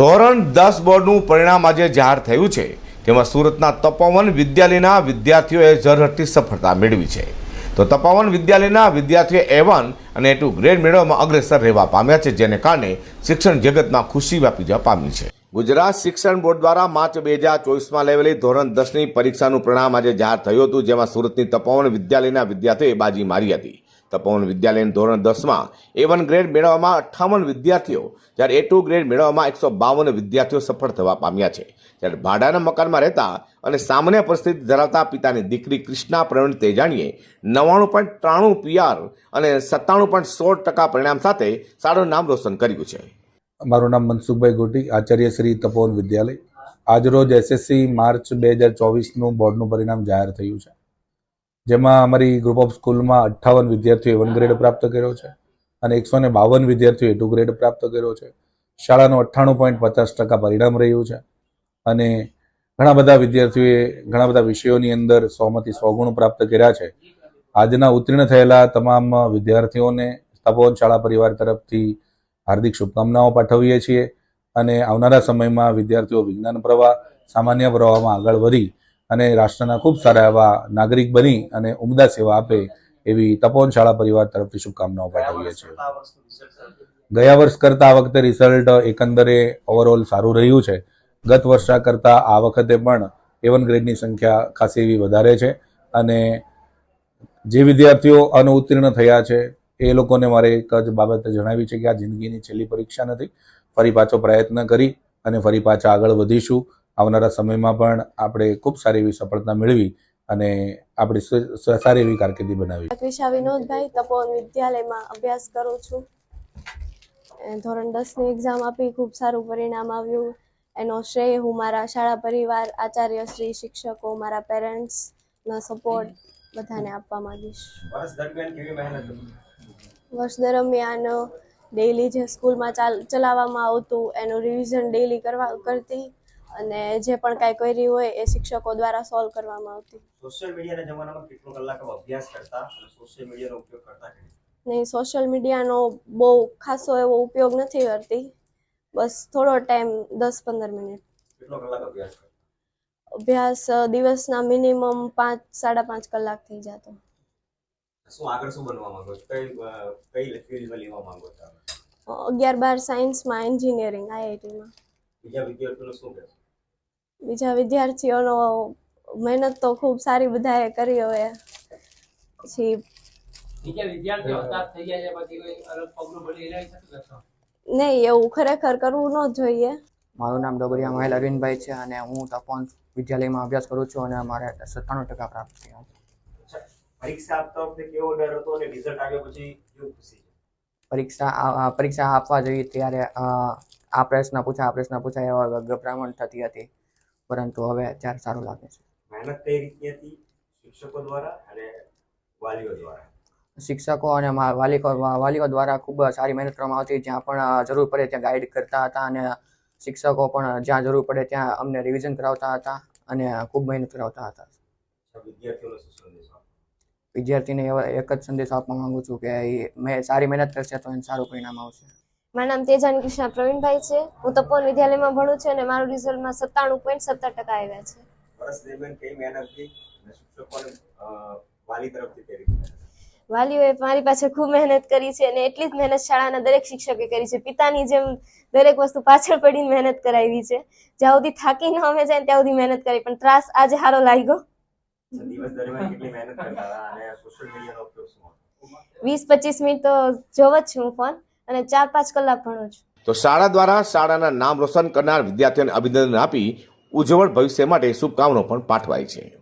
ધોરણ દસ બોર્ડનું પરિણામ આજે જાહેર થયું છે. તેમાં સુરતના તપોવન વિદ્યાલયના વિદ્યાર્થીઓએ ઝરહટતી સફળતા મેળવી છે. તો તપોવન વિદ્યાલયના વિદ્યાર્થીઓ એ વન અને એ ટુ ગ્રેડ મેળવવામાં અગ્રેસર રહેવા પામ્યા છે, જેને કારણે શિક્ષણ જગતમાં ખુશી વ્યાપી જવા પામી છે. ગુજરાત શિક્ષણ બોર્ડ દ્વારા માર્ચ બે હજાર ચોવીસમાં લેવેલી ધોરણ દસની પરીક્ષાનું પરિણામ આજે જાહેર થયું હતું, જેમાં સુરતની તપોવન વિદ્યાલયના વિદ્યાર્થીઓએ બાજી મારી હતી. તપોવન વિદ્યાલયના ધોરણ દસમાં એ વન ગ્રેડ મેળવવામાં અઠ્ઠાવન વિદ્યાર્થીઓ. જ્યારે એ ટુ ગ્રેડ મેળવવામાં એકસો બાવન વિદ્યાર્થીઓ સફળ થવા પામ્યા છે. ત્યારે ભાડાના મકાનમાં રહેતા અને સામાન્ય પરિસ્થિતિ ધરાવતા પિતાની દીકરી કૃષ્ણા પ્રવીણ તેજાણીએ નવ્વાણું પોઈન્ટ ત્રાણું પીઆર અને સત્તાણું પોઈન્ટ સોળ ટકા પરિણામ સાથે સારું નામ રોશન કર્યું છે. મારું નામ મનસુખભાઈ ગોટી, આચાર્ય શ્રી તપોવન વિદ્યાલય. આજરોજ એસએસસી માર્ચ બે હજાર ચોવીસનું બોર્ડનું પરિણામ જાહેર થયું છે. જેમાં અમારી ગ્રુપ ઓફ સ્કૂલમાં અઠ્ઠાવન વિદ્યાર્થીઓએ વન ગ્રેડ પ્રાપ્ત કર્યો છે અને એકસો ને બાવન વિદ્યાર્થીઓએ ટુ ગ્રેડ પ્રાપ્ત કર્યો છે. શાળાનું અઠ્ઠાણું પોઈન્ટ પચાસ ટકા પરિણામ રહ્યું છે અને ઘણા બધા વિદ્યાર્થીઓએ ઘણા બધા વિષયોની અંદર સોમાંથી સો ગુણ પ્રાપ્ત કર્યા છે. આજના ઉત્તીર્ણ થયેલા તમામ વિદ્યાર્થીઓને તપોવન શાળા પરિવાર તરફથી હાર્દિક શુભકામનાઓ પાઠવીએ છીએ અને આવનારા સમયમાં વિદ્યાર્થીઓ વિજ્ઞાન પ્રવાહ, સામાન્ય પ્રવાહમાં આગળ વધી અને રાષ્ટ્રના ખૂબ સારા એવા નાગરિક બની અને ઉમદા સેવા આપે એવી તપોન શાળા પરિવાર તરફથી શુભકામનાઓ પાઠવીએ છીએ. ગયા વર્ષ કરતાં આ વખતે રિઝલ્ટ એકંદરે ઓવરઓલ સારું રહ્યું છે. ગત વર્ષા કરતાં આ વખતે પણ એવન ગ્રેડની સંખ્યા ખાસી એવી વધારે છે અને જે વિદ્યાર્થીઓ અનુત્તીર્ણ થયા છે એ લોકોને મારે એક જ બાબતે જણાવી છે કે આ જિંદગીની છેલ્લી પરીક્ષા નથી. ફરી પાછો પ્રયત્ન કરી અને ફરી પાછા આગળ વધીશું. આવનારા સમયમાં પણ આપણે ખૂબ સારી એવી સફળતા મેળવી અને આપણી સારી એવી કારકિર્દી બનાવી. ક્રિશા વિનોદભાઈ તપોવન વિદ્યાલયમાં અભ્યાસ કરું છું. ધોરણ દસની એક્ઝામ આપી ખૂબ સારું પરિણામ આવ્યું. એનો શ્રેય હું મારા શાળા પરિવાર આચાર્ય શ્રી શિક્ષકો મારા પેરેન્ટ્સનો સપોર્ટ બધાને આપવા માંગીશ. વર્ષ દરમિયાન કેવી મહેનત હતી? વર્ષ દરમિયાન ડેઈલી જે સ્કૂલમાં ચાલ ચલાવવામાં આવતું એનું રિવિઝન ડેઈલી કરવા કરતી અને જે પણ કાંઈ કર્યું હોય એ શિક્ષકો દ્વારા સોલ્વ કરવામાં આવતી. સોશિયલ મીડિયાના જમાનામાં કેટલો કલાક અભ્યાસ કરતા અને સોશિયલ મીડિયાનો ઉપયોગ કરતા નહીં? સોશિયલ મીડિયાનો બહુ ખાસો એવો ઉપયોગ નથી કરતી. બસ થોડો ટાઈમ દસ પંદર મિનિટ. કેટલો કલાક અભ્યાસ અભ્યાસ દિવસના મિનિમમ પાંચ સાડા પાંચ કલાક થઈ જતો. શું આગળ શું બનવા માંગો કઈ કઈ ફિલ્ડમાં લેવા માંગો છો અગિયાર બાર સાયન્સમાં એન્જિનિયરિંગ આઈઆઈટીમાં બીજા વિદ્યાર્થીઓને શું કહેશો? બીજા વિદ્યાર્થીઓનો મહેનત તો ખૂબ સારી બધાએ કરી હવે પછી નહીં એવું ખરેખર કરવું ન જોઈએ. મારું નામ ડબરિયા મહેલ અરવિંદભાઈ છે અને હું તપોન વિદ્યાલયમાં અભ્યાસ કરું છું અને મારે સત્તાણું ટકા પ્રાપ્ત થયા. છે પરીક્ષા આપતા વખતે કેવો ડર હતો અને રિઝલ્ટ આવ્યા પછી કેવું ખુશી પરીક્ષા પરીક્ષા આપવા જોઈએ ત્યારે આ પ્રશ્ન પૂછા આ પ્રશ્ન પૂછા એવા ગભરામણ થતી હતી. પરંતુ હવે અત્યારે સારું લાગે છે. મહેનત કઈ રીતની હતી શિક્ષકો દ્વારા અને વાલીઓ દ્વારા? શિક્ષકો અને વાલીકો વાલીઓ દ્વારા ખૂબ સારી મહેનત કરવામાં આવતી. જ્યાં પણ જરૂર પડે ત્યાં ગાઈડ કરતા હતા અને શિક્ષકો પણ જ્યાં જરૂર પડે ત્યાં અમને રિવિઝન કરાવતા હતા અને ખૂબ મહેનત કરાવતા હતા? વિદ્યાર્થીને એવા એક જ સંદેશ આપવા માંગુ છું કે એ મેં સારી મહેનત કરશે તો એને સારું પરિણામ આવશે. મારું નામ તેજાન કૃષ્ણ પ્રવીણભાઈ છે. હું તપોવન વિદ્યાલયમાં ભણું છું અને મારું રિઝલ્ટમાં સત્તાણું પોઈન્ટ સત્તર ટકા આવ્યા છે. વર્ષ દરમિયાન કઈ મહેનત શિક્ષકોને વાલી તરફથી કઈ વાલીઓએ મારી પાસે ખૂબ મહેનત કરી છે અને એટલી જ મહેનત શાળાના દરેક શિક્ષકે કરી છે. પિતાની જેમ દરેક વસ્તુ પાછળ પડીને મહેનત કરાવી છે. જ્યાં સુધી થાકી ન અમે જાય ત્યાં સુધી મહેનત કરી. પણ ત્રાસ આજે સારો લાગ્યો. વીસ પચીસ મિનિટ તો જોવ જ છું ફોન. અને ચાર પાંચ કલાક ભણું છું. તો શાળા દ્વારા શાળાના નામ રોશન કરનાર વિદ્યાર્થીઓને અભિનંદન આપી ઉજ્જવળ ભવિષ્ય માટે શુભકામનાઓ પણ પાઠવાય છે.